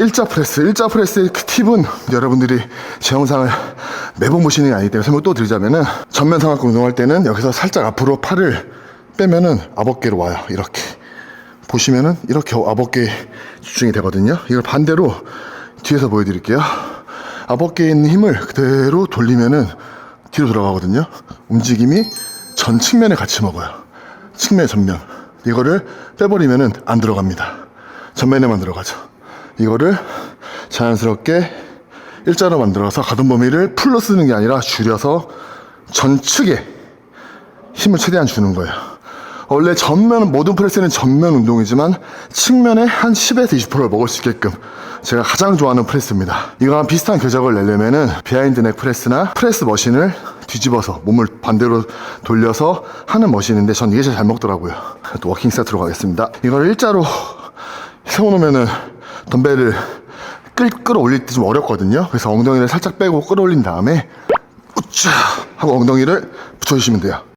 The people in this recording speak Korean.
일자 프레스, 일자 프레스의 그 팁은 여러분들이 제 영상을 매번 보시는 게 아니기 때문에 설명 또 드리자면은 전면 삼각근 운동할 때는 여기서 살짝 앞으로 팔을 빼면은 아버개로 와요. 이렇게. 보시면은 이렇게 아버개 주중이 되거든요. 이걸 반대로 뒤에서 보여드릴게요. 아버개에 있는 힘을 그대로 돌리면은 뒤로 돌아가거든요. 움직임이 전 측면에 같이 먹어요. 측면, 전면. 이거를 빼버리면은 안 들어갑니다. 전면에만 들어가죠. 이거를 자연스럽게 일자로 만들어서 가동 범위를 풀로 쓰는 게 아니라 줄여서 전측에 힘을 최대한 주는 거예요. 원래 전면, 모든 프레스는 전면 운동이지만 측면에 한 10에서 20%를 먹을 수 있게끔 제가 가장 좋아하는 프레스입니다. 이거랑 비슷한 궤적을 내려면은 비하인드 넥 프레스나 프레스 머신을 뒤집어서 몸을 반대로 돌려서 하는 머신인데 전 이게 제일 잘 먹더라고요. 또 워킹 세트로 가겠습니다. 이걸 일자로 세워놓으면은 덤벨을 끌, 끌어올릴 때 좀 어렵거든요. 그래서 엉덩이를 살짝 빼고 끌어올린 다음에 우짜 하고 엉덩이를 붙여주시면 돼요.